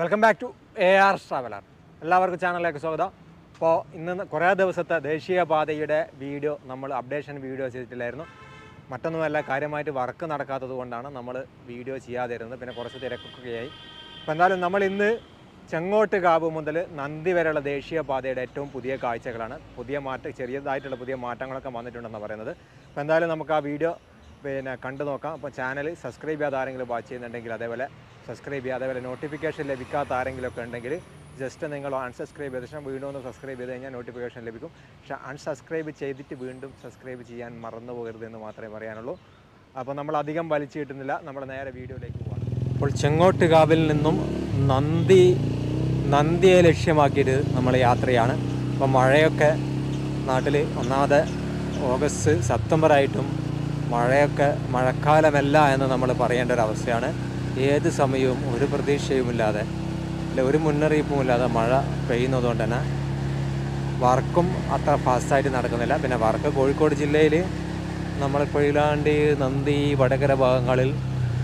Welcome back to A R traveller എല്ലാവർക്കും ചാനലിലേക്ക് സ്വാഗതം. അപ്പോൾ ഇന്ന് കുറേ ദിവസത്തെ ദേശീയപാതയുടെ വീഡിയോ നമ്മൾ അപ്ഡേഷൻ വീഡിയോ ചെയ്തിട്ടില്ലായിരുന്നു. മറ്റൊന്നുമല്ല കാര്യമായിട്ട് വർക്ക് നടക്കാത്തത് കൊണ്ടാണ് നമ്മൾ വീഡിയോ ചെയ്യാതിരുന്നത്. പിന്നെ കുറച്ച് തിരക്കൊക്കെയായി. അപ്പോൾ എന്തായാലും നമ്മൾ ഇന്ന് ചെങ്ങോട്ട് കാവ് മുതൽ നന്ദി വരെയുള്ള ദേശീയപാതയുടെ ഏറ്റവും പുതിയ കാഴ്ചകളാണ്. പുതിയ മാറ്റം ചെറിയതായിട്ടുള്ള പുതിയ മാറ്റങ്ങളൊക്കെ വന്നിട്ടുണ്ടെന്ന് പറയുന്നത്. അപ്പോൾ എന്തായാലും നമുക്ക് ആ വീഡിയോ പിന്നെ കണ്ടു നോക്കാം. അപ്പോൾ ചാനൽ സബ്സ്ക്രൈബ് ചെയ്യാതെ ആരെങ്കിലും വാച്ച് ചെയ്യുന്നുണ്ടെങ്കിൽ അതേപോലെ സബ്സ്ക്രൈബ് ചെയ്യുക അതേപോലെ നോട്ടിഫിക്കേഷൻ ലഭിക്കാത്ത ആരെങ്കിലും ഒക്കെ ഉണ്ടെങ്കിൽ ജസ്റ്റ് നിങ്ങൾ അൺസബ്സ്ക്രൈബ് ചെയ്ത ശേഷം വീണ്ടും ഒന്ന് സബ്സ്ക്രൈബ് ചെയ്ത് കഴിഞ്ഞാൽ നോട്ടിഫിക്കേഷൻ ലഭിക്കും. പക്ഷേ അൺസബ്സ്ക്രൈബ് ചെയ്തിട്ട് വീണ്ടും സബ്സ്ക്രൈബ് ചെയ്യാൻ മറന്നു പോകരുത് എന്ന് മാത്രമേ പറയാനുള്ളൂ. അപ്പോൾ നമ്മൾ അധികം വലിച്ചു കിട്ടുന്നില്ല. നമ്മൾ നേരെ വീഡിയോയിലേക്ക് പോകാം അപ്പോൾ ചെങ്ങോട്ടുകാവിൽ നിന്നും നന്ദി നന്ദിയെ ലക്ഷ്യമാക്കിയിട്ട് നമ്മൾ യാത്രയാണ്. അപ്പോൾ മഴയൊക്കെ നാട്ടിൽ ഒന്നാമത് ഓഗസ്റ്റ് സെപ്റ്റംബർ ആയിട്ടും മഴയൊക്കെ മഴക്കാലമല്ല എന്ന് നമ്മൾ പറയേണ്ട ഒരു അവസ്ഥയാണ്. ഏത് സമയവും ഒരു പ്രതീക്ഷയുമില്ലാതെ അല്ല ഒരു മുന്നറിയിപ്പുമില്ലാതെ മഴ പെയ്യുന്നതുകൊണ്ട് തന്നെ വർക്കും അത്ര ഫാസ്റ്റായിട്ട് നടക്കുന്നില്ല. പിന്നെ വർക്ക് കോഴിക്കോട് ജില്ലയിൽ നമ്മൾ കൊയിലാണ്ടി നന്ദി വടകര ഭാഗങ്ങളിൽ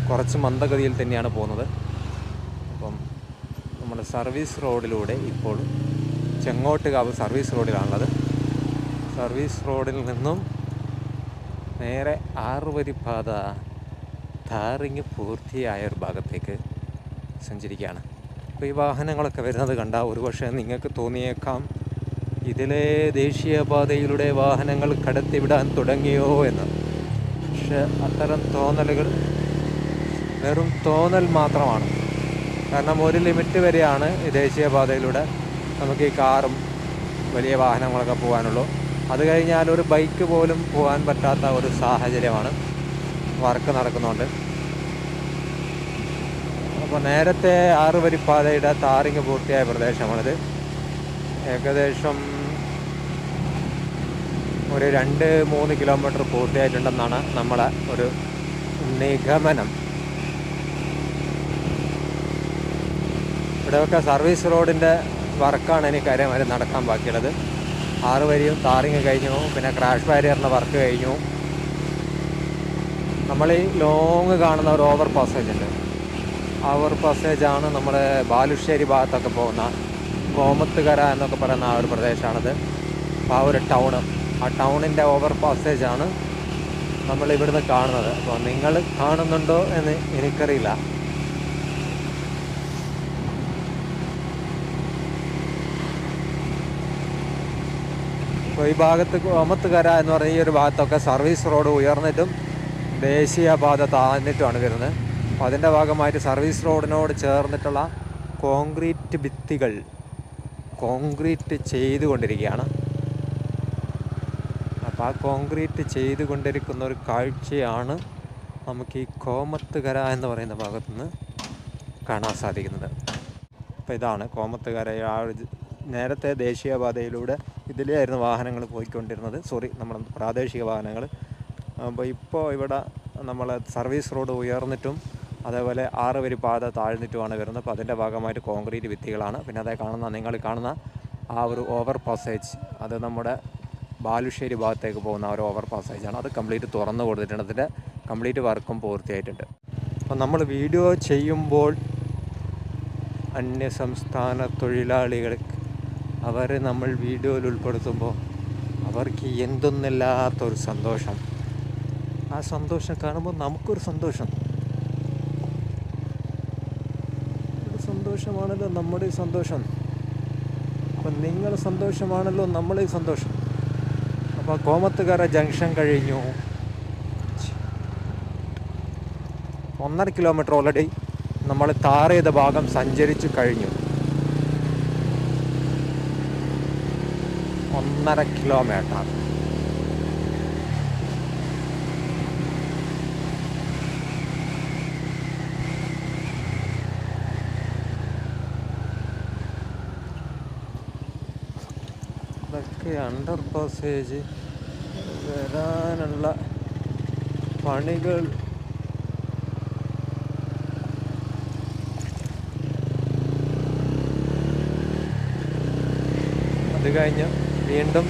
കുറച്ച് മന്ദഗതിയിൽ തന്നെയാണ് പോകുന്നത്. അപ്പം നമ്മൾ സർവീസ് റോഡിലൂടെ ഇപ്പോൾ ചെങ്ങോട്ടുകാവ് സർവീസ് റോഡിലാണുള്ളത്. സർവീസ് റോഡിൽ നിന്നും നേരെ ആറുവരിപ്പാത പാത ധാറിങ് പൂർത്തിയായ ഒരു ഭാഗത്തേക്ക് സഞ്ചരിക്കുകയാണ്. അപ്പോൾ ഈ വാഹനങ്ങളൊക്കെ വരുന്നത് കണ്ട ഒരുപക്ഷെ നിങ്ങൾക്ക് തോന്നിയേക്കാം ഇതിലെ ദേശീയപാതയിലൂടെ വാഹനങ്ങൾ കടത്തിവിടാൻ തുടങ്ങിയോ എന്ന്. പക്ഷെ അത്തരം തോന്നലുകൾ വെറും തോന്നൽ മാത്രമാണ്. കാരണം ഒരു ലിമിറ്റ് വരെയാണ് ഈ ദേശീയപാതയിലൂടെ നമുക്ക് ഈ കാറും വലിയ വാഹനങ്ങളൊക്കെ പോകാനുള്ളൂ. അത് കഴിഞ്ഞാൽ ഒരു ബൈക്ക് പോലും പോകാൻ പറ്റാത്ത ഒരു സാഹചര്യമാണ് വർക്ക് നടക്കുന്നുണ്ട്. അപ്പോൾ നേരത്തെ ആറ് ആറുവരിപ്പാതയുടെ താറിങ് പൂർത്തിയായ പ്രദേശമാണിത്. ഏകദേശം ഒരു രണ്ട് മൂന്ന് കിലോമീറ്റർ പൂർത്തിയായിട്ടുണ്ടെന്നാണ് നമ്മളെ ഒരു നിഗമനം. ഇവിടെയൊക്കെ സർവീസ് റോഡിന്റെ വർക്കാണ് ഇനി കാര്യമായി നടക്കാൻ ബാക്കിയുള്ളത്. ആറ് വരിയും താറിങ് കഴിഞ്ഞു. പിന്നെ ക്രാഷ് ബാരിയറിന്റെ വർക്ക് കഴിഞ്ഞു. നമ്മൾ ഈ ലോങ് കാണുന്ന ഒരു ഓവർ പാസേജ് ഉണ്ട്. ഓവർ പാസേജാണ് നമ്മുടെ ബാലുശ്ശേരി ഭാഗത്തൊക്കെ പോകുന്ന കോമത്തുകര എന്നൊക്കെ പറയുന്ന ആ ഒരു പ്രദേശമാണത്. ആ ഒരു ടൗണ് ആ ടൗണിന്റെ ഓവർ പാസേജാണ് നമ്മൾ ഇവിടുന്ന് കാണുന്നത്. അപ്പോൾ നിങ്ങൾ കാണുന്നുണ്ടോ എന്ന് എനിക്കറിയില്ല. അപ്പോൾ ഈ ഭാഗത്ത് കോമത്തുകര എന്ന് പറഞ്ഞ ഈ ഒരു ഭാഗത്തൊക്കെ സർവീസ് റോഡ് ഉയർന്നിട്ടും ദേശീയപാത താഴ്ന്നിട്ടുമാണ് വരുന്നത്. അപ്പോൾ അതിന്റെ ഭാഗമായിട്ട് സർവീസ് റോഡിനോട് ചേർന്നിട്ടുള്ള കോൺക്രീറ്റ് ഭിത്തികൾ കോൺക്രീറ്റ് ചെയ്തുകൊണ്ടിരിക്കുകയാണ്. അപ്പോൾ ആ കോൺക്രീറ്റ് ചെയ്തുകൊണ്ടിരിക്കുന്ന ഒരു കാഴ്ചയാണ് നമുക്ക് ഈ കോമത്തുകര എന്ന് പറയുന്ന ഭാഗത്തു നിന്ന് കാണാൻ സാധിക്കുന്നത്. അപ്പോൾ ഇതാണ് കോമത്തുകര ആ ഒരു നേരത്തെ ദേശീയപാതയിലൂടെ ഇതിലെയായിരുന്നു വാഹനങ്ങൾ പോയിക്കൊണ്ടിരുന്നത്. സോറി നമ്മുടെ പ്രാദേശിക വാഹനങ്ങൾ. അപ്പോൾ ഇപ്പോൾ ഇവിടെ നമ്മൾ സർവീസ് റോഡ് ഉയർന്നിട്ടും അതേപോലെ ആറ് വരി പാത താഴ്ന്നിട്ടുമാണ് വരുന്നത്. അപ്പോൾ അതിന്റെ ഭാഗമായിട്ട് കോൺക്രീറ്റ് ഭിത്തികളാണ്. പിന്നെ അതേ കാണുന്ന നിങ്ങൾ കാണുന്ന ആ ഒരു ഓവർ പാസേജ് അത് നമ്മുടെ ബാലുശ്ശേരി ഭാഗത്തേക്ക് പോകുന്ന ഒരു ഓവർ പാസേജാണ് അത് കംപ്ലീറ്റ് തുറന്നു കൊടുത്തിട്ടുണ്ട് അതിന്റെ കംപ്ലീറ്റ് വർക്കും പൂർത്തിയായിട്ടുണ്ട്. അപ്പോൾ നമ്മൾ വീഡിയോ ചെയ്യുമ്പോൾ അന്യസംസ്ഥാന തൊഴിലാളികൾക്ക് അവരെ നമ്മൾ വീഡിയോയിൽ ഉൾപ്പെടുത്തുമ്പോൾ അവർക്ക് എന്തൊന്നില്ലാത്തൊരു സന്തോഷം. ആ സന്തോഷം കാണുമ്പോൾ നമുക്കൊരു സന്തോഷം. സന്തോഷമാണല്ലോ നമ്മുടെ സന്തോഷം. അപ്പം നിങ്ങൾ സന്തോഷമാണല്ലോ നമ്മളെ സന്തോഷം. അപ്പോൾ കോമത്തുകര ജംഗ്ഷൻ കഴിഞ്ഞു. ഒന്നര കിലോമീറ്റർ ഓൾറെഡി നമ്മൾ താറേത ഭാഗം സഞ്ചരിച്ചു കഴിഞ്ഞു. ഒന്നര കിലോമീറ്റർ. ഇതൊക്കെ അണ്ടർ പാസേജ് വരാനുള്ള പണികൾ. അത് കഴിഞ്ഞ് വീണ്ടും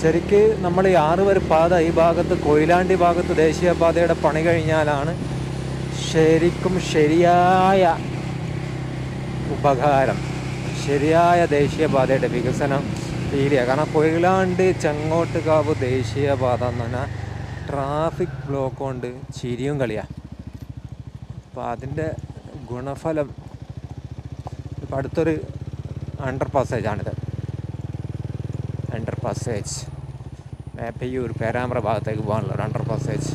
ശരിക്ക് നമ്മൾ ഈ ആറ് വരെ പാത ഈ ഭാഗത്ത് കൊയിലാണ്ടി ഭാഗത്ത് ദേശീയപാതയുടെ പണി കഴിഞ്ഞാലാണ് ശരിക്കും ശരിയായ ഉപകാരം ശരിയായ ദേശീയപാതയുടെ വികസനം ഫീൽ കാരണം കൊയിലാണ്ടി ചെങ്ങോട്ടുകാവ് ദേശീയപാത എന്ന് പറഞ്ഞാൽ ട്രാഫിക് ബ്ലോക്ക് കൊണ്ട് ചിരിയും കളിയാണ് അപ്പോൾ അതിന്റെ ഗുണഫലം ഇപ്പം അടുത്തൊരു അണ്ടർ പാസേജാണിത് പാസേജ് മേപ്പയ്യൂർ പേരാമ്പ്ര ഭാഗത്തേക്ക് പോകാനുള്ള ഒരു അണ്ടർ പാസേജ്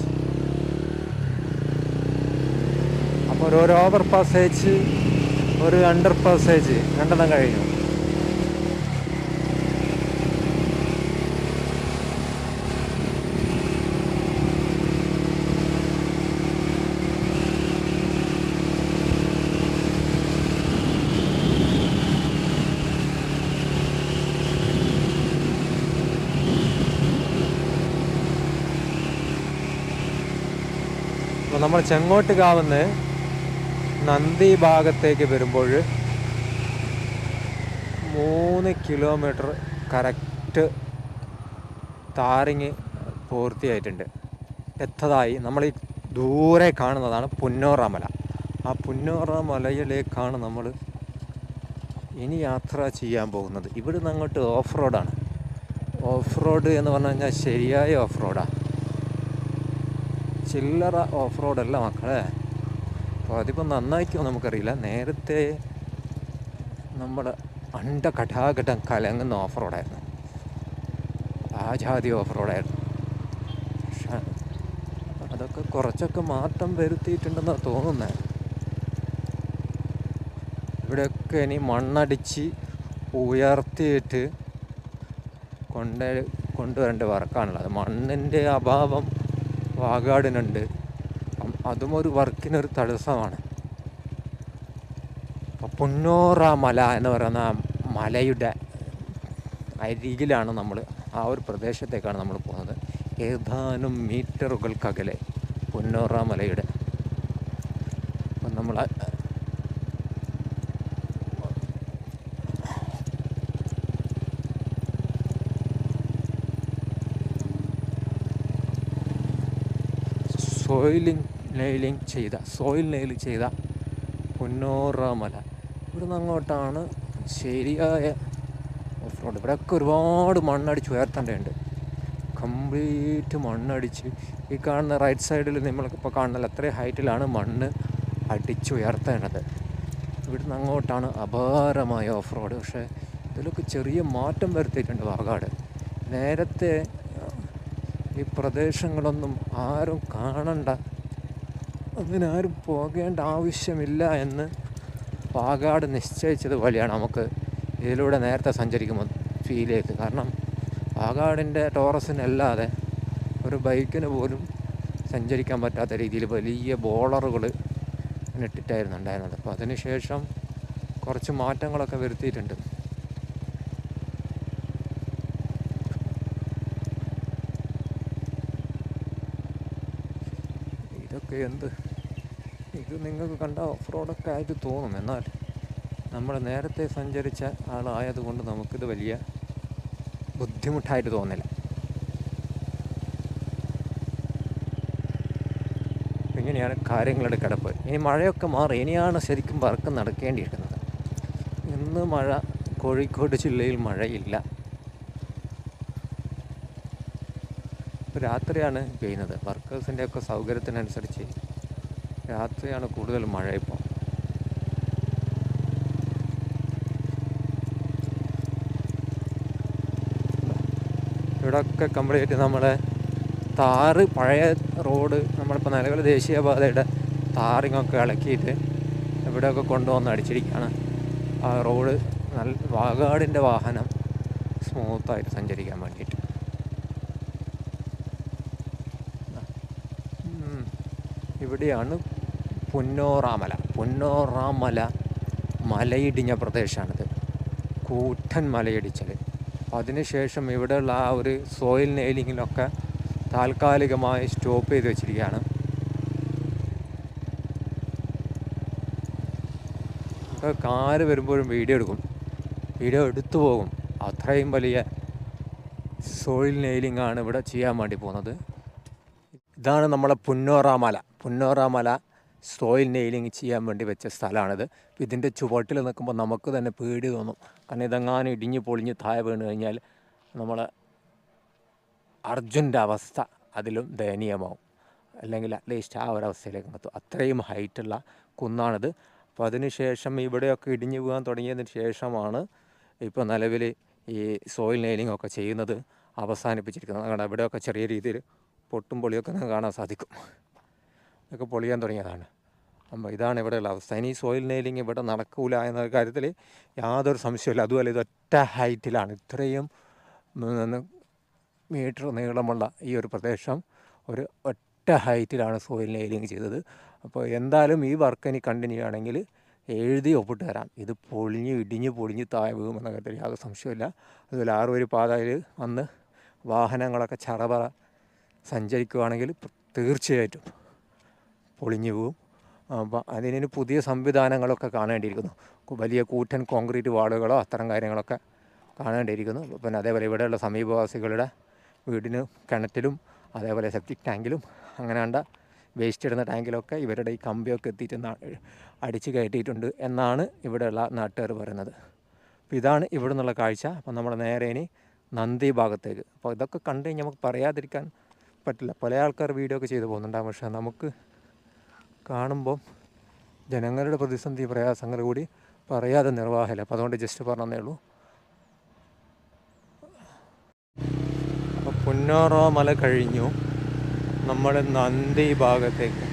അപ്പോൾ ഒരു ഓവർ പാസേജ് ഒരു അണ്ടർ പാസേജ് രണ്ടെണ്ണം കഴിഞ്ഞു. ചെങ്ങോട്ട് കാവുന്ന് നന്ദി ഭാഗത്തേക്ക് വരുമ്പോൾ മൂന്ന് കിലോമീറ്റർ കറക്റ്റ് താരിങ് പൂർത്തിയായിട്ടുണ്ട്. എത്തതായി നമ്മൾ ഈ ദൂരെ കാണുന്നതാണ് പുന്നോറ മല. ആ പുന്നോറ മലയിലേക്കാണ് നമ്മൾ ഇനി യാത്ര ചെയ്യാൻ പോകുന്നത്. ഇവിടുന്ന് അങ്ങോട്ട് ഓഫ് റോഡാണ്. ഓഫ് റോഡ് എന്ന് പറഞ്ഞു കഴിഞ്ഞാൽ ശരിയായ ഓഫ് റോഡാണ് ചില്ലറ ഓഫ് റോഡല്ല മക്കളെ. അപ്പോൾ അതിപ്പോൾ നന്നായിക്കോ നമുക്കറിയില്ല. നേരത്തെ നമ്മൾ അണ്ട ഘടാഘടം കലങ്ങുന്ന ഓഫ് റോഡായിരുന്നു ആ ജാതി ഓഫ് റോഡായിരുന്നു പക്ഷേ അതൊക്കെ കുറച്ചൊക്കെ മാറ്റം വരുത്തിയിട്ടുണ്ടെന്നാണ് തോന്നുന്നത് ഇവിടെയൊക്കെ ഇനി മണ്ണടിച്ച് ഉയർത്തിയിട്ട് കൊണ്ട് കൊണ്ടുവരേണ്ട വർക്കാണുള്ളത് മണ്ണിന്റെ അഭാവം വാഗാടിനുണ്ട്. അതും ഒരു വർക്കിനൊരു തടസ്സമാണ്. അപ്പോൾ പുന്നോറ മല എന്ന് പറയുന്ന മലയുടെ അരികിലാണ് നമ്മൾ ആ ഒരു പ്രദേശത്തേക്കാണ് നമ്മൾ പോകുന്നത്. ഏതാനും മീറ്ററുകൾക്കകലെ പുന്നോറ മലയുടെ അപ്പം നമ്മൾ ആ- സോയിലിംഗ് നെയിലിംഗ് ചെയ്ത സോയിൽ നെയിൽ ചെയ്ത പുന്നോറ മല ഇവിടുന്ന് അങ്ങോട്ടാണ് ശരിയായ ഓഫ് റോഡ് ഇവിടെയൊക്കെ ഒരുപാട് മണ്ണടിച്ച് ഉയർത്തേണ്ടതുണ്ട്. കംപ്ലീറ്റ് മണ്ണടിച്ച്. ഈ കാണുന്ന റൈറ്റ് സൈഡിൽ നമ്മൾക്കിപ്പോൾ കാണുന്നത് അത്രയും ഹൈറ്റിലാണ് മണ്ണ് അടിച്ച് ഉയർത്തേണ്ടത്. ഇവിടുന്ന് അങ്ങോട്ടാണ് അപാരമായ ഓഫ് റോഡ് പക്ഷേ ഇതിലൊക്കെ ചെറിയ മാറ്റം വരുത്തിയിട്ടുണ്ട് വാഗാട്. നേരത്തെ ഈ പ്രദേശങ്ങളൊന്നും ആരും കാണണ്ട. അതിനാരും പോകേണ്ട ആവശ്യമില്ല എന്ന് പാകാട് നിശ്ചയിച്ചത് പോലെയാണ് നമുക്ക് ഇതിലൂടെ നേരത്തെ സഞ്ചരിക്കുമ്പോൾ ഫീൽ ചെയ്ത് കാരണം പാകാടിന്റെ ടോറസിനല്ലാതെ ഒരു ബൈക്കിന് പോലും സഞ്ചരിക്കാൻ പറ്റാത്ത രീതിയിൽ വലിയ ബോളറുകൾ ഇട്ടിട്ടായിരുന്നു ഉണ്ടായിരുന്നത്. അപ്പോൾ അതിനുശേഷം കുറച്ച് മാറ്റങ്ങളൊക്കെ വരുത്തിയിട്ടുണ്ട്. ഇതൊക്കെ എന്ത്? ഇത് നിങ്ങൾക്ക് കണ്ട ഓഫ് റോഡൊക്കെ ആയിട്ട് തോന്നും. എന്നാൽ നമ്മൾ നേരത്തെ സഞ്ചരിച്ച ആളായതുകൊണ്ട് നമുക്കിത് വലിയ ബുദ്ധിമുട്ടായിട്ട് തോന്നില്ല. ഇങ്ങനെയാണ് കാര്യങ്ങളുടെ കിടപ്പ്. ഇനി മഴയൊക്കെ മാറി. ഇനിയാണ് ശരിക്കും പറക്കം നടക്കേണ്ടിയിരിക്കുന്നത്. ഇന്ന് മഴ കോഴിക്കോട് ജില്ലയിൽ മഴയില്ല. രാത്രിയാണ് പെയ്യുന്നത്. വർക്കേഴ്സിന്റെ ഒക്കെ സൗകര്യത്തിനനുസരിച്ച് രാത്രിയാണ് കൂടുതൽ മഴ ഇപ്പോൾ ഇവിടെയൊക്കെ കംപ്ലീറ്റ് നമ്മളെ താറ് പഴയ റോഡ് നമ്മളിപ്പോൾ നിലവിൽ ദേശീയപാതയുടെ താറിങ്ങൊക്കെ ഇളക്കിയിട്ട് ഇവിടെയൊക്കെ കൊണ്ടുവന്ന് അടിച്ചിരിക്കുകയാണ്. ആ റോഡ് നല്ല വാഗാടിന്റെ വാഹനം സ്മൂത്തായിട്ട് സഞ്ചരിക്കാൻ വേണ്ടിയിട്ട്. ഇവിടെയാണ് പുന്നോറാമല. പുന്നോറാമല മലയിടിഞ്ഞ പ്രദേശമാണിത്. കൂറ്റൻ മലയിടിച്ചൽ അതിനുശേഷം ഇവിടെയുള്ള ആ ഒരു സോയിൽ നെയിലിങ്ങിലൊക്കെ താൽക്കാലികമായി സ്റ്റോപ്പ് ചെയ്ത് വെച്ചിരിക്കുകയാണ്. കാറ് വരുമ്പോഴും വീഡിയോ എടുക്കും. വീഡിയോ എടുത്തു പോകും. അത്രയും വലിയ സോയിൽ നെയിലിംഗ് ആണ് ഇവിടെ ചെയ്യാൻ വേണ്ടി പോകുന്നത്. ഇതാണ് നമ്മളെ പുന്നോറ മല പുന്നോറ മല സോയിൽ നെയിലിംഗ് ചെയ്യാൻ വേണ്ടി വെച്ച സ്ഥലമാണിത്. ഇതിന്റെ ചുവട്ടിൽ നിൽക്കുമ്പോൾ നമുക്ക് തന്നെ പേടി തോന്നും. കാരണം ഇതെങ്ങാനും ഇടിഞ്ഞ് പൊളിഞ്ഞ് താഴെ വീണ് കഴിഞ്ഞാൽ നമ്മൾ അർജുന്റെ അവസ്ഥ അതിലും ദയനീയമാവും. അല്ലെങ്കിൽ അറ്റ്ലീസ്റ്റ് ആ ഒരവസ്ഥയിലേക്ക് എത്തും. അത്രയും ഹൈറ്റുള്ള കുന്നാണിത്. അപ്പോൾ അതിനുശേഷം ഇവിടെയൊക്കെ ഇടിഞ്ഞു പോകാൻ തുടങ്ങിയതിന് ശേഷമാണ് ഇപ്പോൾ നിലവിൽ ഈ സോയിൽ നെയിലിംഗ് ഒക്കെ ചെയ്യുന്നത് അവസാനിപ്പിച്ചിരിക്കുന്നത്. അതുകൊണ്ട് ഇവിടെയൊക്കെ ചെറിയ രീതിയിൽ പൊട്ടും പൊളിയൊക്കെ നിങ്ങൾക്ക് കാണാൻ സാധിക്കും. ഇതൊക്കെ പൊളിയാൻ തുടങ്ങിയതാണ്. അപ്പോൾ ഇതാണ് ഇവിടെയുള്ള അവസ്ഥ. ഇനി സോയിൽ നെയിലിംഗ് ഇവിടെ നടക്കൂല എന്ന കാര്യത്തിൽ യാതൊരു സംശയമില്ല അതുപോലെ ഇതൊറ്റ ഹൈറ്റിലാണ്. ഇത്രയും മീറ്റർ നീളമുള്ള ഈ ഒരു പ്രദേശം ഒരു ഒറ്റ ഹൈറ്റിലാണ് സോയിൽ നെയിലിംഗ് ചെയ്തത്. അപ്പോൾ എന്തായാലും ഈ വർക്ക് ഇനി കണ്ടിന്യൂ ആണെങ്കിൽ എഴുതി ഒപ്പിട്ട് തരാം. ഇത് പൊളിഞ്ഞ് ഇടിഞ്ഞ് പൊളിഞ്ഞ് താഴെ വീഴുമെന്ന കാര്യത്തിൽ യാതൊരു സംശയമില്ല അതുപോലെ ആറുവരി പാതയിൽ വന്ന് വാഹനങ്ങളൊക്കെ ചറപറ സഞ്ചരിക്കുകയാണെങ്കിൽ തീർച്ചയായിട്ടും പൊളിഞ്ഞു പോവും. അപ്പം അതിന് പുതിയ സംവിധാനങ്ങളൊക്കെ കാണേണ്ടിയിരിക്കുന്നു. വലിയ കൂറ്റൻ കോൺക്രീറ്റ് വാളുകളോ അത്തരം കാര്യങ്ങളൊക്കെ കാണേണ്ടിയിരിക്കുന്നു. പിന്നെ അതേപോലെ ഇവിടെയുള്ള സമീപവാസികളുടെ വീടിന് കിണറ്റിലും അതേപോലെ സെപ്റ്റിക് ടാങ്കിലും അങ്ങനെ കണ്ട വേസ്റ്റ് ഇടുന്ന ടാങ്കിലൊക്കെ ഇവരുടെ ഈ കമ്പിയൊക്കെ എത്തിയിട്ട് അടിച്ച് കയറ്റിയിട്ടുണ്ട് എന്നാണ് ഇവിടെയുള്ള നാട്ടുകാർ പറയുന്നത്. അപ്പോൾ ഇതാണ് ഇവിടെ നിന്നുള്ള കാഴ്ച. അപ്പോൾ നമ്മൾ നേരെ ഇനി നന്ദി ഭാഗത്തേക്ക്. അപ്പോൾ ഇതൊക്കെ കണ്ടു കഴിഞ്ഞാൽ നമുക്ക് പറയാതിരിക്കാൻ പറ്റില്ല. പല ആൾക്കാർ വീഡിയോ ഒക്കെ ചെയ്തു പോകുന്നുണ്ടാകും പക്ഷേ നമുക്ക് കാണുമ്പോൾ ജനങ്ങളുടെ പ്രതിസന്ധി പ്രയാസങ്ങൾ കൂടി പറയാതെ നിർവാഹമില്ല അപ്പോൾ അതുകൊണ്ട് ജസ്റ്റ് പറഞ്ഞതേ ഉള്ളൂ. അപ്പോൾ പുന്നോറോ മല കഴിഞ്ഞു. നമ്മൾ നന്ദി ഭാഗത്തേക്ക്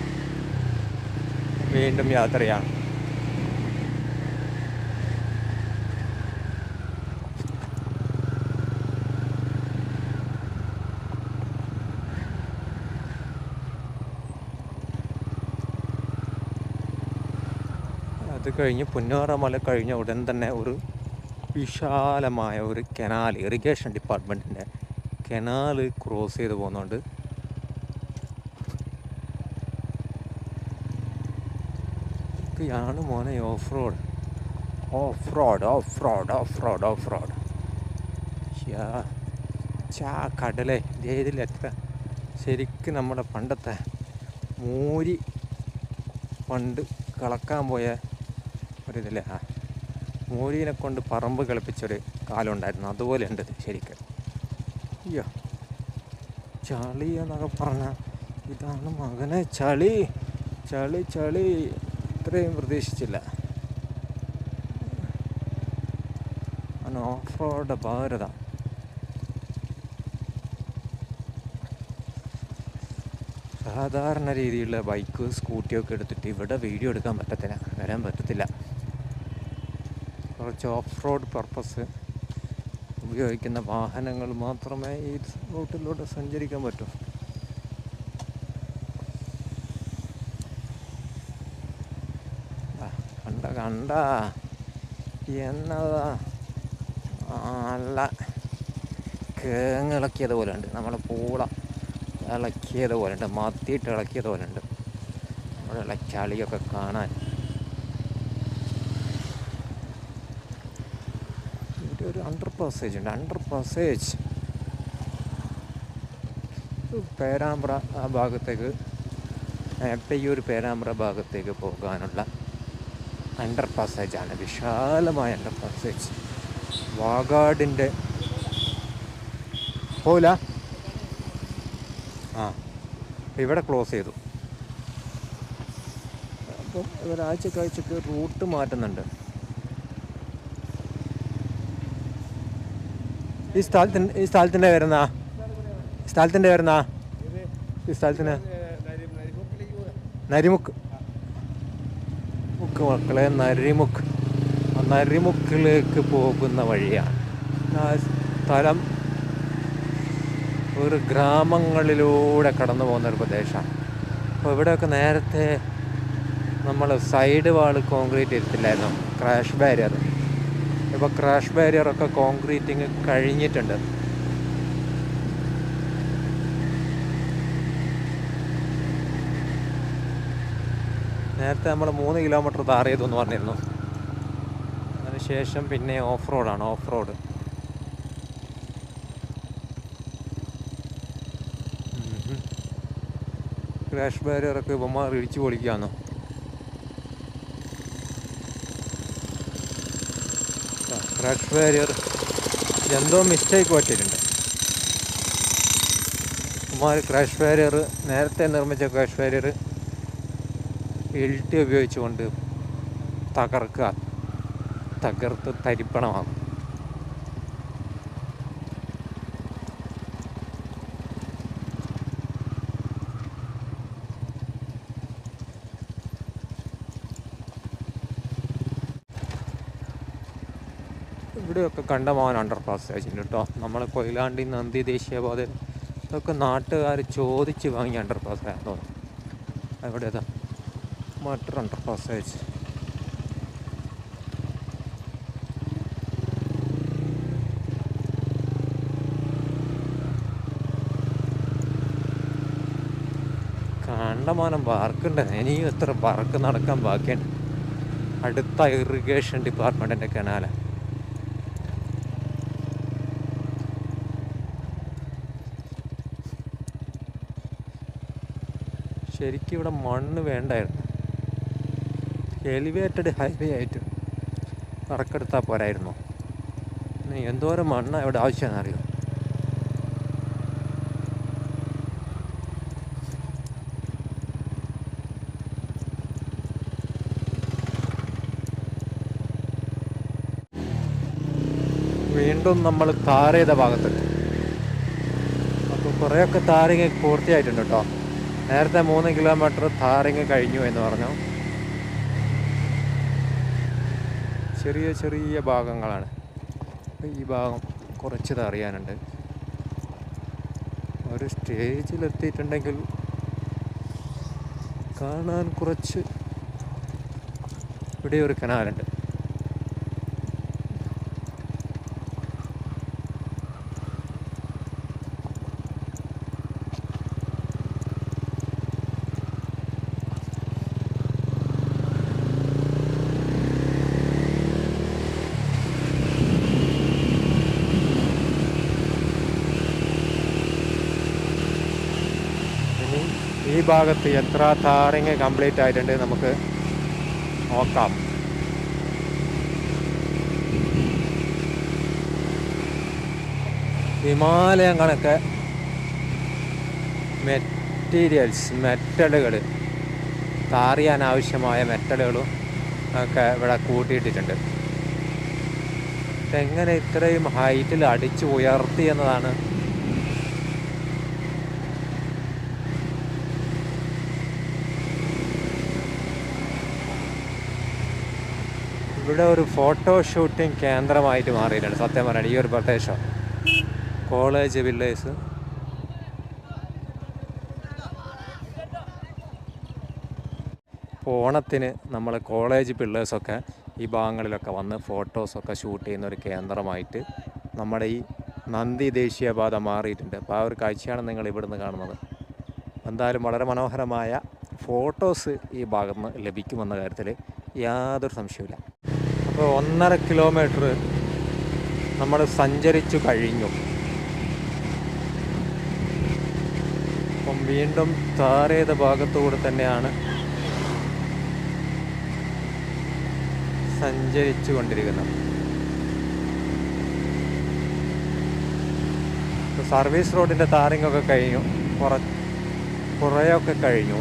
വീണ്ടും യാത്രയാണ് അത് കഴിഞ്ഞ് പുന്നോറ മല കഴിഞ്ഞ ഉടൻ തന്നെ ഒരു വിശാലമായ ഒരു കനാൽ ഇറിഗേഷൻ ഡിപ്പാർട്ട്മെന്റിന്റെ കനാൽ ക്രോസ് ചെയ്ത് പോകുന്നുണ്ട്. ഇതൊക്കെയാണ് മോനെ off road off road off road off road off road ചാ കടലേ ഇതിൽ എത്ര ശരിക്കും നമ്മുടെ പണ്ടത്തെ മൂരി പണ്ട് കളക്കാൻ പോയ ആ. മൂരീനെ കൊണ്ട് പറമ്പ് കളിപ്പിച്ചൊരു കാലം ഉണ്ടായിരുന്നു അതുപോലെ ഉണ്ട് ശരിക്കും. അയ്യോ. ചളി എന്നൊക്കെ പറഞ്ഞാൽ ഇതാണ് മകനെ ചളി. ചളി ചളി. ഇത്രയും പ്രതീക്ഷിച്ചില്ല. അവൻ ഓഫ് റോഡ് ഭാരത സാധാരണ രീതിയിലുള്ള ബൈക്ക് സ്കൂട്ടിയൊക്കെ എടുത്തിട്ട് ഇവിടെ വീഡിയോ എടുക്കാൻ പറ്റത്തില്ല. വരാൻ പറ്റത്തില്ല. കുറച്ച് ഓഫ് റോഡ് പർപ്പസ് ഉപയോഗിക്കുന്ന വാഹനങ്ങൾ മാത്രമേ ഈ റൂട്ടിലൂടെ സഞ്ചരിക്കാൻ പറ്റൂ. കണ്ട കണ്ട. എന്നതാ? നല്ല കേങ്ങിളക്കിയത് പോലെ ഉണ്ട് നമ്മളെ പൂള ഇളക്കിയത് പോലെ ഉണ്ട് മത്തിയിട്ട് ഇളക്കിയത് പോലെ ഉണ്ട് അവിടെയുള്ള ചളിയൊക്കെ കാണാൻ. ഒരു അണ്ടർ പാസേജ് ഉണ്ട്. അണ്ടർ പാസേജ് പേരാമ്പ്ര ആ ഭാഗത്തേക്ക് എപ്പയ്യൂർ പേരാമ്പ്ര ഭാഗത്തേക്ക് പോകാനുള്ള അണ്ടർ പാസേജാണ് വിശാലമായ അണ്ടർ പാസേജ് വാഗാടിന്റെ പോല. ആ ഇവിടെ ക്ലോസ് ചെയ്തു. അപ്പം ഇവരാഴ്ചക്കാഴ്ചക്ക് റൂട്ട് മാറ്റുന്നുണ്ട്. ഈ സ്ഥലത്തിന് ഈ സ്ഥലത്തിന്റെ പേരെന്നാ സ്ഥലത്തിന്റെ പേരെന്നാ ഈ സ്ഥലത്തിന് നരിമുക്ക്. മുക്ക് മക്കളെ നരിമുക്ക്. നരിമുക്കിലേക്ക് പോകുന്ന വഴിയാണ്. സ്ഥലം ഒരു ഗ്രാമങ്ങളിലൂടെ കടന്നു പോകുന്ന ഒരു പ്രദേശമാണ്. അപ്പോൾ ഇവിടെയൊക്കെ നേരത്തെ നമ്മൾ സൈഡ് വാൾ കോൺക്രീറ്റ് ചെയ്തിട്ടില്ലായിരുന്നു ക്രാഷ് ബാരിയർ ഇപ്പോൾ ക്രാഷ് ബാരിയറൊക്കെ കോൺക്രീറ്റിങ് കഴിഞ്ഞിട്ടുണ്ട്. നേരത്തെ നമ്മൾ മൂന്ന് കിലോമീറ്റർ താർ എന്ന് പറഞ്ഞിരുന്നു അതിനുശേഷം പിന്നെ ഓഫ് റോഡാണ് ഓഫ് റോഡ് ക്രാഷ് ബാരിയറൊക്കെ ഇവന്മാർ ഇടിച്ചു പൊളിക്കാന്ന്. ക്രാഷ് ബാരിയർ എന്തോ മിസ്റ്റേക്ക് പറ്റിയിട്ടുണ്ട്. കുമാർ ക്രാഷ് ബാരിയർ നേരത്തെ നിർമ്മിച്ച ക്രാഷ് ബാരിയർ ഇൽട്ടി ഉപയോഗിച്ചുകൊണ്ട് തകർക്കുക തകർത്ത് തരിപ്പണമാകും ഇവിടെയൊക്കെ കണ്ടമാൻ അണ്ടർ പാസ് ആയിട്ടുണ്ട് കേട്ടോ. നമ്മളെ കൊയിലാണ്ടി നന്ദി ദേശീയപാത ഇതൊക്കെ നാട്ടുകാർ ചോദിച്ച് വാങ്ങിയ അണ്ടർ പാസ് ആയിരുന്നു അവിടെ അതാ മറ്റൊരു അണ്ടർ പാസ് അയച്ച് കണ്ടമാനം പാർക്കുണ്ട് ഇനിയും എത്ര പാർക്ക് നടക്കാൻ ബാക്കിയുണ്ട്. അടുത്ത ഇറിഗേഷൻ ഡിപ്പാർട്ട്മെന്റിന്റെ കനാലാണ് ശരിക്കും ഇവിടെ മണ്ണ് വേണ്ടായിരുന്നു. എലിവേറ്റഡ് ഹൈവേ ആയിട്ട് കറക്കെടുത്താൽ പോരായിരുന്നു. എന്തോരം മണ്ണ് ഇവിടെ ആവശ്യമാണെന്ന് അറിയോ? വീണ്ടും നമ്മൾ ചെയ്ത ഭാഗത്തെത്തി. അപ്പോൾ കുറേയൊക്കെ താറിങ് പൂർത്തിയായിട്ടുണ്ട് കേട്ടോ. നേരത്തെ മൂന്ന് കിലോമീറ്റർ താറിങ് കഴിഞ്ഞു എന്ന് പറഞ്ഞു. ചെറിയ ചെറിയ ഭാഗങ്ങളാണ്. ഈ ഭാഗം കുറച്ച് തറിയാനുണ്ട്. ഒരു സ്റ്റേജിലെത്തിയിട്ടുണ്ടെങ്കിൽ കാണാൻ കുറച്ച് ഇവിടെ ഒരു കനാലുണ്ട് ഇനി ഈ ഭാഗത്ത് എത്ര താറിങ് കംപ്ലീറ്റ് ആയിട്ടുണ്ട് നമുക്ക് നോക്കാം. ഹിമാലയം കണക്ക് മെറ്റീരിയൽസ് മെറ്റലുകൾ താറിയാൻ ആവശ്യമായ മെറ്റലുകളും ഒക്കെ ഇവിടെ കൂട്ടിയിട്ടിട്ടുണ്ട്. എങ്ങനെ ഇത്രയും ഹൈറ്റിൽ അടിച്ചു ഉയർത്തി എന്നതാണ് ഇവിടെ ഒരു ഫോട്ടോ ഷൂട്ടിംഗ് കേന്ദ്രമായിട്ട് മാറിയിട്ടുണ്ട്. സത്യം പറയുന്നത് ഈ ഒരു പ്രദേശം. കോളേജ് വില്ലേജ് ഓണത്തിന് നമ്മൾ കോളേജ് പിള്ളേഴ്സൊക്കെ ഈ ഭാഗങ്ങളിലൊക്കെ വന്ന് ഫോട്ടോസൊക്കെ ഷൂട്ട് ചെയ്യുന്ന ഒരു കേന്ദ്രമായിട്ട് നമ്മുടെ ഈ നന്ദി ദേശീയപാത മാറിയിട്ടുണ്ട്. അപ്പോൾ ആ ഒരു കാഴ്ചയാണ് നിങ്ങൾ ഇവിടുന്ന് കാണുന്നത്. എന്തായാലും വളരെ മനോഹരമായ ഫോട്ടോസ് ഈ ഭാഗത്ത് നിന്ന് ലഭിക്കുമെന്ന കാര്യത്തിൽ യാതൊരു സംശയമില്ല അപ്പോൾ ഒന്നര കിലോമീറ്റർ നമ്മൾ സഞ്ചരിച്ചു കഴിഞ്ഞു. അപ്പം വീണ്ടും താറേത ഭാഗത്തുകൂടെ തന്നെയാണ് സഞ്ചരിച്ചു കൊണ്ടിരിക്കുന്നത്. സർവീസ് റോഡിന്റെ താറിങ്ങൊക്കെ കഴിഞ്ഞു. കുറ കുറേയൊക്കെ കഴിഞ്ഞു.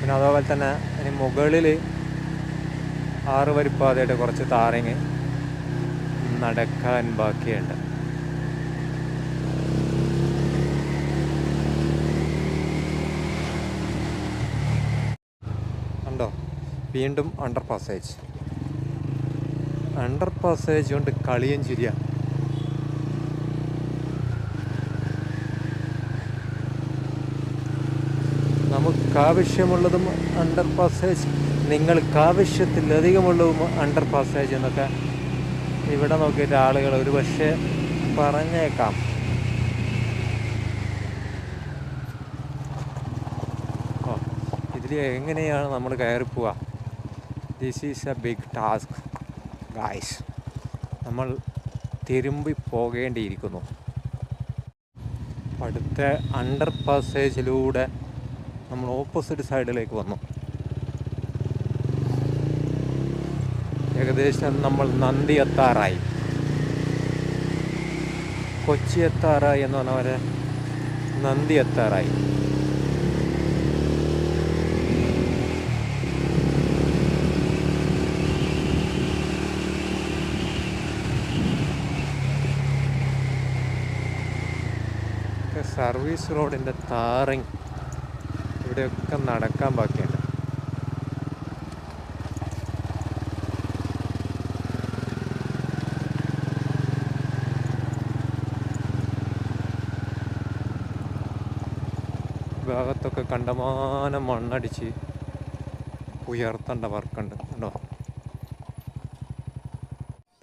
പിന്നെ അതേപോലെ തന്നെ ഇനി മുകളിൽ ആറ് വരിപ്പാതയുടെ കുറച്ച് താറിങ് നടക്കാൻ ബാക്കിയുണ്ട്. കണ്ടോ? വീണ്ടും അണ്ടർ പാസേജ് അണ്ടർ പാസേജ് കൊണ്ട് കളിയും ചിരിയ. നമുക്കാവശ്യമുള്ളതും അണ്ടർ പാസേജ് നിങ്ങൾക്ക് ആവശ്യത്തിലധികമുള്ള അണ്ടർ പാസേജ് എന്നൊക്കെ ഇവിടെ നോക്കിയിട്ട് ആളുകൾ ഒരു പക്ഷേ പറഞ്ഞേക്കാം. ഇതിൽ എങ്ങനെയാണ് നമ്മൾ കയറി this is a big task guys നമ്മൾ തിരുമ്പി പോകേണ്ടിയിരിക്കുന്നു. അടുത്ത അണ്ടർ പാസേജിലൂടെ നമ്മൾ ഓപ്പോസിറ്റ് സൈഡിലേക്ക് വന്നു. ഏകദേശം നമ്മൾ നന്ദി എത്താറായി. കൊച്ചി എത്താറായി എന്ന് പറഞ്ഞ പോലെ നന്ദി എത്താറായി. സർവീസ് റോഡിന്റെ താറിങ് ഇവിടെയൊക്കെ നടക്കാൻ ബാക്കിയുണ്ട് ഈ ഭാഗത്തൊക്കെ കണ്ടമാനം മണ്ണടിച്ച് ഉയർത്തേണ്ട വർക്കുണ്ട്. കണ്ടോ?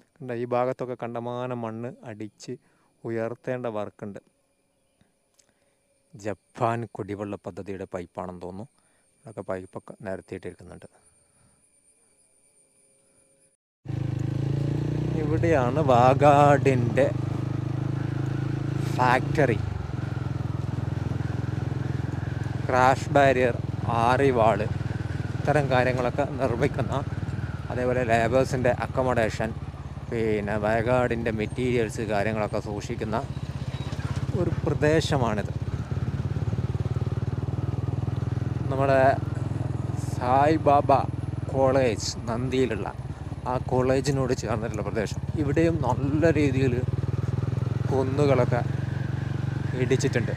കണ്ട? ഈ ഭാഗത്തൊക്കെ കണ്ടമാനം മണ്ണ് അടിച്ച് ഉയർത്തേണ്ട വർക്കുണ്ട്. ജപ്പാൻ കുടിവെള്ള പദ്ധതിയുടെ പൈപ്പാണെന്ന് തോന്നുന്നു. അതൊക്കെ പൈപ്പൊക്കെ നിരത്തിയിട്ടിരിക്കുന്നുണ്ട്. ഇവിടെയാണ് വാഗാടിന്റെ ഫാക്ടറി. ക്രാഷ് ബാരിയർ ആറിവാൾ ഇത്തരം കാര്യങ്ങളൊക്കെ നിർമ്മിക്കുന്ന അതേപോലെ ലേബേഴ്സിന്റെ അക്കോമഡേഷൻ പിന്നെ വയകാടിന്റെ മെറ്റീരിയൽസ് കാര്യങ്ങളൊക്കെ സൂക്ഷിക്കുന്ന ഒരു പ്രദേശമാണിത്. നമ്മുടെ സായിബാബ കോളേജ് നന്ദിയിലുള്ള ആ കോളേജിനോട് ചേർന്നിട്ടുള്ള പ്രദേശം. ഇവിടെയും നല്ല രീതിയിൽ കുന്നുകളൊക്കെ ഇടിച്ചിട്ടുണ്ട്.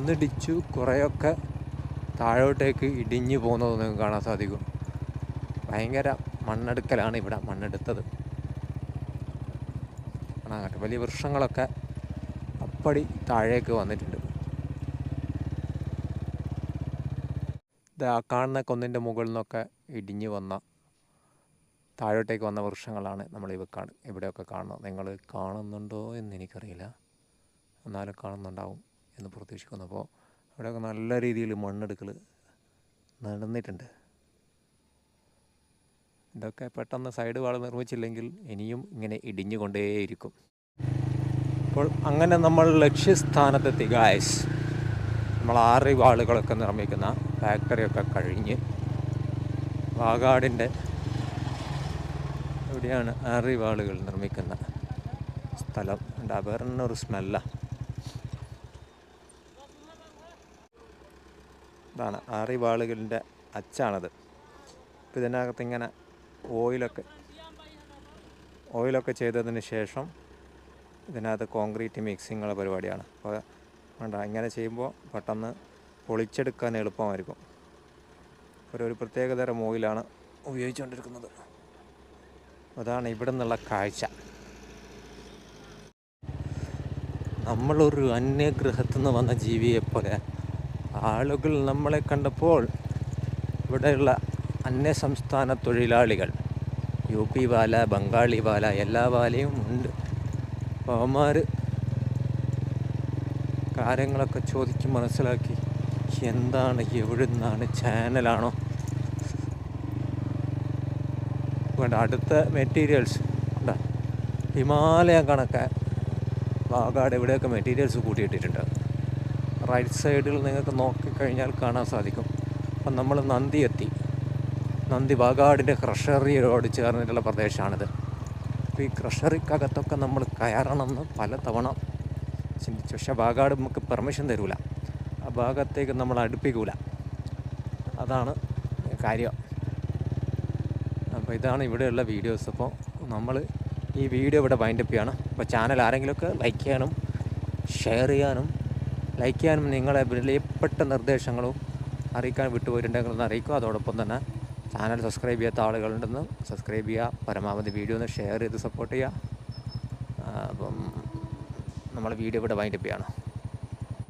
കുന്നിടിച്ചു കുറേയൊക്കെ താഴോട്ടേക്ക് ഇടിഞ്ഞു പോകുന്നത് നിങ്ങൾക്ക് കാണാൻ സാധിക്കും. ഭയങ്കര മണ്ണെടുക്കലാണ് ഇവിടെ മണ്ണെടുത്തത്. കാണാൻ വലിയ വൃക്ഷങ്ങളൊക്കെ അപ്പടി താഴേക്ക് വന്നിട്ടുണ്ട്. ആ കാണുന്ന കൊന്നിന്റെ മുകളിൽ നിന്നൊക്കെ ഇടിഞ്ഞു വന്ന താഴോട്ടേക്ക് വന്ന വൃക്ഷങ്ങളാണ് നമ്മൾ ഇവ ഇവിടെയൊക്കെ കാണുന്നത്. നിങ്ങൾ കാണുന്നുണ്ടോ എന്ന് എനിക്കറിയില്ല. എന്നാലും കാണുന്നുണ്ടാവും. എന്ന് പ്രതീക്ഷിക്കുന്നു അപ്പോൾ അവിടെയൊക്കെ നല്ല രീതിയിൽ മണ്ണെടുക്കൽ നടന്നിട്ടുണ്ട്. ഇതൊക്കെ പെട്ടെന്ന് സൈഡ് വാൾ നിർമ്മിച്ചില്ലെങ്കിൽ ഇനിയും ഇങ്ങനെ ഇടിഞ്ഞുകൊണ്ടേയിരിക്കും. അപ്പോൾ അങ്ങനെ നമ്മൾ ലക്ഷ്യസ്ഥാനത്തെത്തി ഗായസ് നമ്മൾ ആറ് വാളുകളൊക്കെ നിർമ്മിക്കുന്ന ഫാക്ടറിയൊക്കെ കഴിഞ്ഞ് വാഗാടിന്റെ എവിടെയാണ് ആറ് വാളുകൾ നിർമ്മിക്കുന്ന സ്ഥലം. ഉണ്ട് ഒരു സ്മെല്ലാണ് ഇതാണ് ആറി വാളുകളിന്റെ അച്ചാണത്. ഇപ്പം ഇതിനകത്ത് ഇങ്ങനെ ഓയിലൊക്കെ ഓയിലൊക്കെ ചെയ്തതിന് ശേഷം ഇതിനകത്ത് കോൺക്രീറ്റ് മിക്സിങ്ങുള്ള പരിപാടിയാണ്. അപ്പോൾ വേണ്ട ഇങ്ങനെ ചെയ്യുമ്പോൾ പെട്ടെന്ന് പൊളിച്ചെടുക്കാൻ എളുപ്പമായിരിക്കും. ഒരു ഒരു പ്രത്യേകതരം ഓയിലാണ് ഉപയോഗിച്ചുകൊണ്ടിരിക്കുന്നത്. അതാണ് ഇവിടെ നിന്നുള്ള കാഴ്ച. നമ്മളൊരു അന്യഗ്രഹത്തു നിന്ന് വന്ന ജീവിയെപ്പോലെ ആളുകൾ നമ്മളെ കണ്ടപ്പോൾ ഇവിടെയുള്ള അന്യസംസ്ഥാന തൊഴിലാളികൾ യു പി വാല ബംഗാളി വാല എല്ലാ വാലയും ഉണ്ട്. അപ്പോൾ അവന്മാർ കാര്യങ്ങളൊക്കെ ചോദിച്ച് മനസ്സിലാക്കി എന്താണ് എവിടുന്നാണ് ചാനലാണോ? വേണ്ട അടുത്ത മെറ്റീരിയൽസ് ഉണ്ടോ? ഹിമാലയ കണക്കെ വാഗാട് എവിടെയൊക്കെ മെറ്റീരിയൽസ് കൂട്ടിയിട്ടിട്ടുണ്ട്. റൈറ്റ് സൈഡിൽ നിങ്ങൾക്ക് നോക്കിക്കഴിഞ്ഞാൽ കാണാൻ സാധിക്കും. അപ്പം നമ്മൾ നന്ദി എത്തി. നന്ദി വാഗാടിന്റെ ക്രഷറിയോട് ചേർന്നിട്ടുള്ള പ്രദേശമാണിത്. അപ്പോൾ ഈ ക്രഷറിക്കകത്തൊക്കെ നമ്മൾ കയറണമെന്ന് പല തവണ ചിന്തിച്ചു. പക്ഷേ വാഗാട് നമുക്ക് പെർമിഷൻ തരൂല. ആ ഭാഗത്തേക്ക് നമ്മൾ അടുപ്പിക്കൂല. അതാണ് കാര്യം. അപ്പോൾ ഇതാണ് ഇവിടെയുള്ള വീഡിയോസ്. അപ്പോൾ നമ്മൾ ഈ വീഡിയോ ഇവിടെ വൈൻഡപ്പ് ചെയ്യണം. അപ്പോൾ ചാനൽ ആരെങ്കിലുമൊക്കെ ലൈക്ക് ചെയ്യാനും ഷെയർ ചെയ്യാനും ലൈക്ക് ചെയ്യാനും നിങ്ങളെ വിലപ്പെട്ട നിർദ്ദേശങ്ങളും അറിയിക്കാൻ വിട്ടുപോയിട്ടുണ്ടെങ്കിൽ ഒന്ന് അറിയിക്കുക. അതോടൊപ്പം തന്നെ ചാനൽ സബ്സ്ക്രൈബ് ചെയ്യാത്ത ആളുകളുണ്ടെന്ന് സബ്സ്ക്രൈബ് ചെയ്യുക. പരമാവധി വീഡിയോ ഒന്ന് ഷെയർ ചെയ്ത് സപ്പോർട്ട് ചെയ്യുക. അപ്പം നമ്മൾ വീഡിയോ ഇവിടെ വൈൻഡപ്പ് ചെയ്യാണ്.